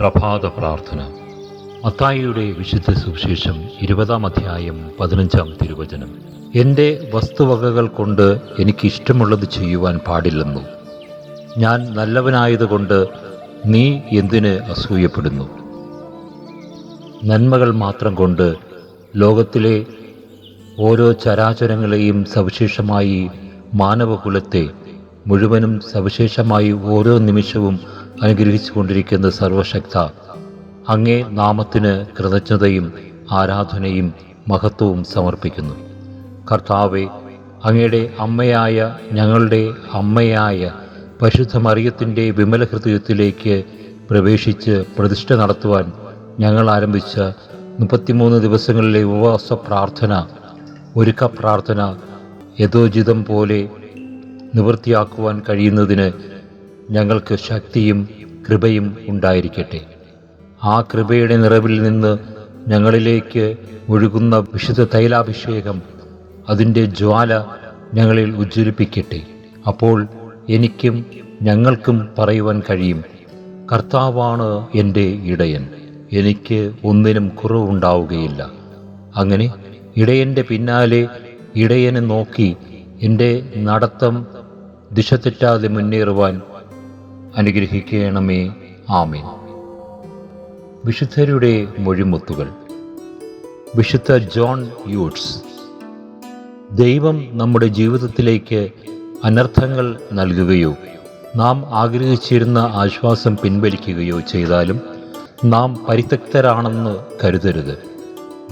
പ്രഭാത പ്രാർത്ഥന. മത്തായിയുടെ വിശുദ്ധ സുവിശേഷം ഇരുപതാം അധ്യായം പതിനഞ്ചാം തിരുവചനം. എന്റെ വസ്തുവകകൾ കൊണ്ട് എനിക്ക് എനിക്കിഷ്ടമുള്ളത് ചെയ്യുവാൻ പാടില്ലെന്നു. ഞാൻ നല്ലവനായതുകൊണ്ട് നീ എന്തിന് അസൂയപ്പെടുന്നു? നന്മകൾ മാത്രം കൊണ്ട് ലോകത്തിലെ ഓരോ ചരാചരങ്ങളെയും സവിശേഷമായി മാനവകുലത്തെ മുഴുവനും സവിശേഷമായി ഓരോ നിമിഷവും അനുഗ്രഹിച്ചുകൊണ്ടിരിക്കുന്ന സർവശക്ത അങ്ങേ നാമത്തിന് കൃതജ്ഞതയും ആരാധനയും മഹത്വവും സമർപ്പിക്കുന്നു. കർത്താവെ അങ്ങയുടെ അമ്മയായ ഞങ്ങളുടെ അമ്മയായ പരിശുദ്ധ മറിയത്തിന്റെ വിമല ഹൃദയത്തിലേക്ക് പ്രവേശിച്ച് പ്രതിഷ്ഠ നടത്തുവാൻ ഞങ്ങൾ ആരംഭിച്ച മുപ്പത്തിമൂന്ന് ദിവസങ്ങളിലെ ഉപവാസ പ്രാർത്ഥന ഒരുക്ക പ്രാർത്ഥന യഥോചിതം പോലെ നിവൃത്തിയാക്കുവാൻ കഴിയുന്നതിന് ഞങ്ങൾക്ക് ശക്തിയും കൃപയും ഉണ്ടായിരിക്കട്ടെ. ആ കൃപയുടെ നിറവിൽ നിന്ന് ഞങ്ങളിലേക്ക് ഒഴുകുന്ന വിശുദ്ധ തൈലാഭിഷേകം അതിന്റെ ജ്വാല ഞങ്ങളിൽ ഉജ്ജ്വലിപ്പിക്കട്ടെ. അപ്പോൾ എനിക്കും ഞങ്ങൾക്കും പറയുവാൻ കഴിയും കർത്താവാണ് എന്റെ ഇടയൻ എനിക്ക് ഒന്നിനും കുറവുണ്ടാവുകയില്ല അങ്ങനെ ഇടയന്റെ പിന്നാലെ ഇടയനെ നോക്കി എന്റെ നടത്തം ദിശ തെറ്റാതെ മുന്നേറുവാൻ അനുഗ്രഹിക്കണമേ. ആമേൻ. വിശുദ്ധരുടെ മൊഴിമുത്തുകൾ. വിശുദ്ധ ജോൺ യൂട്ട്സ്. ദൈവം നമ്മുടെ ജീവിതത്തിലേക്ക് അനർത്ഥങ്ങൾ നൽകുകയോ നാം ആഗ്രഹിച്ചിരുന്ന ആശ്വാസം പിൻവലിക്കുകയോ ചെയ്താലും നാം പരിത്യക്തരാണെന്ന് കരുതരുത്.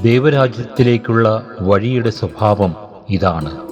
ദൈവരാജ്യത്തിലേക്കുള്ള വഴിയുടെ സ്വഭാവം ഇതാണ്.